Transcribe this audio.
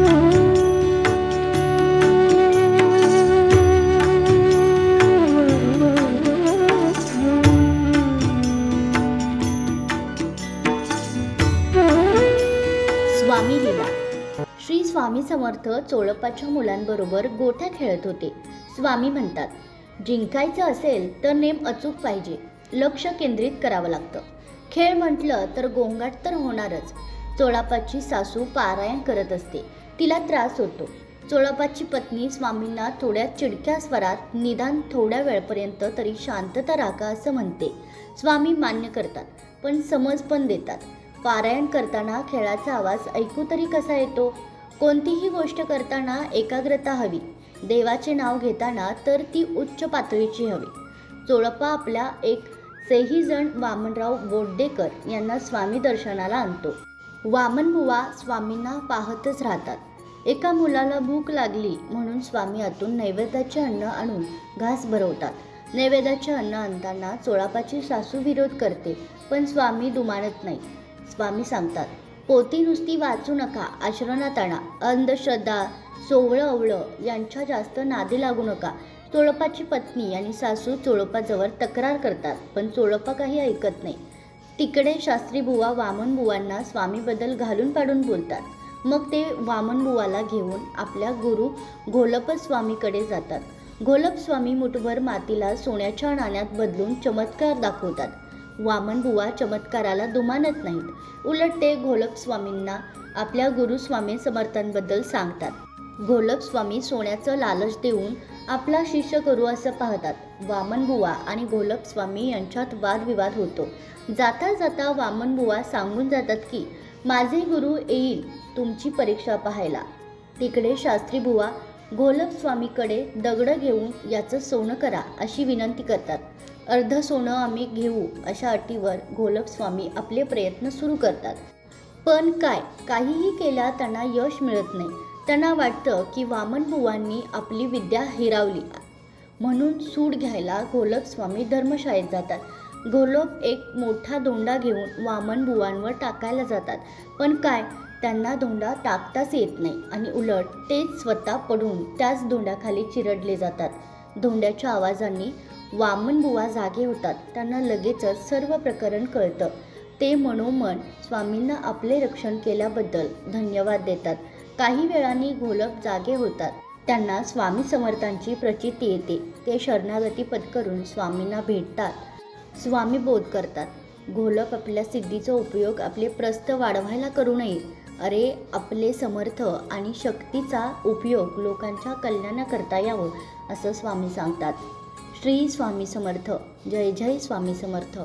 स्वामी लीला. श्री स्वामी समर्थ चोळपाच्या मुलांबरोबर गोठ्या खेळत होते. स्वामी म्हणतात जिंकायचं असेल तर नेम अचूक पाहिजे. लक्ष केंद्रित करावं लागतं. खेळ म्हटलं तर गोंगाट तर होणारच. चोळापाची सासू पारायण करत असते. तिला त्रास होतो. चोळपाची पत्नी स्वामींना थोड्या चिडक्या स्वरात निदान थोड्या वेळपर्यंत तरी शांतता राखा असं म्हणते. स्वामी मान्य करतात पण समज पण देतात. पारायण करताना खेळाचा आवाज ऐकू तरी कसा येतो? कोणतीही गोष्ट करताना एकाग्रता हवी. देवाचे नाव घेताना तर ती उच्च पातळीची हवी. चोळप्पा आपल्या एक सेहीजण वामनराव बोड्डेकर यांना स्वामी दर्शनाला आणतो. वामनबुवा स्वामींना पाहतच राहतात. एका मुलाला भूक लागली म्हणून स्वामी आतून नैवेद्याचे अन्न आणून घास भरवतात. नैवेद्याचे अन्न आणताना चोळापाची सासू विरोध करते पण स्वामी दुमानत नाही. स्वामी सांगतात पोती नुसती वाचू नका आश्रणात आणा. अंधश्रद्धा सोवळं अवळं यांच्या जास्त नादी लागू नका. चोळपाची पत्नी आणि सासू चोळपाजवळ तक्रार करतात पण चोळपा काही ऐकत नाही. तिकडे शास्त्री बुवा वामन बुवांना स्वामीबद्दल घालून पाडून बोलतात. मग ते वामन बुवाला घेऊन आपल्या गुरु घोलपस्वामीकडे जातात. घोलपस्वामी मुठभर मातीला सोन्याच्या नाण्यात बदलून चमत्कार दाखवतात. वामनबुवा चमत्काराला दुमानत नाहीत. उलट ते घोलपस्वामींना आपल्या गुरुस्वामी समर्थांबद्दल सांगतात. घोलपस्वामी सोन्याचं लालच देऊन आपला शिष्य करू असं पाहतात. वामनबुवा आणि घोलपस्वामी यांच्यात वादविवाद होतो. जाता जाता वामनबुवा सांगून जातात की माझे गुरु येईल तुमची परीक्षा पाहायला. तिकडे शास्त्री बुवा घोलप स्वामीकडे दगडं घेऊन याचं सोनं करा अशी विनंती करतात. अर्ध सोनं आम्ही घेऊ अशा अटीवर घोलप स्वामी आपले प्रयत्न सुरू करतात. पण काय? काहीही केल्या त्यांना यश मिळत नाही. त्यांना वाटतं की वामन बुवांनी आपली विद्या हिरावली. म्हणून सूड घ्यायला घोलप स्वामी धर्मशाळेत जातात. घोलप एक मोठा दोंडा घेऊन वामन बुवांवर टाकायला जातात. पण काय? त्यांना धोंडा टाकताच येत नाही आणि उलट तेच स्वतः पडून त्याच धोंड्याखाली चिरडले जातात. धोंड्याच्या आवाजांनी वामनबुवा जागे होतात. त्यांना लगेचच सर्व प्रकरण कळतं. ते मनोमन स्वामींना आपले रक्षण केल्याबद्दल धन्यवाद देतात. काही वेळाने घोलप जागे होतात. त्यांना स्वामी समर्थांची प्रचिती येते. ते शरणागती पत्करून स्वामींना भेटतात. स्वामी बोध करतात. घोलप आपल्या सिद्धीचा उपयोग आपले प्रस्थ वाढवायला करू नये. अरे आपले समर्थ आणि शक्तीचा उपयोग लोकांच्या कल्याणाकरता यावं असं स्वामी सांगतात. श्री स्वामी समर्थ. जय जय स्वामी समर्थ.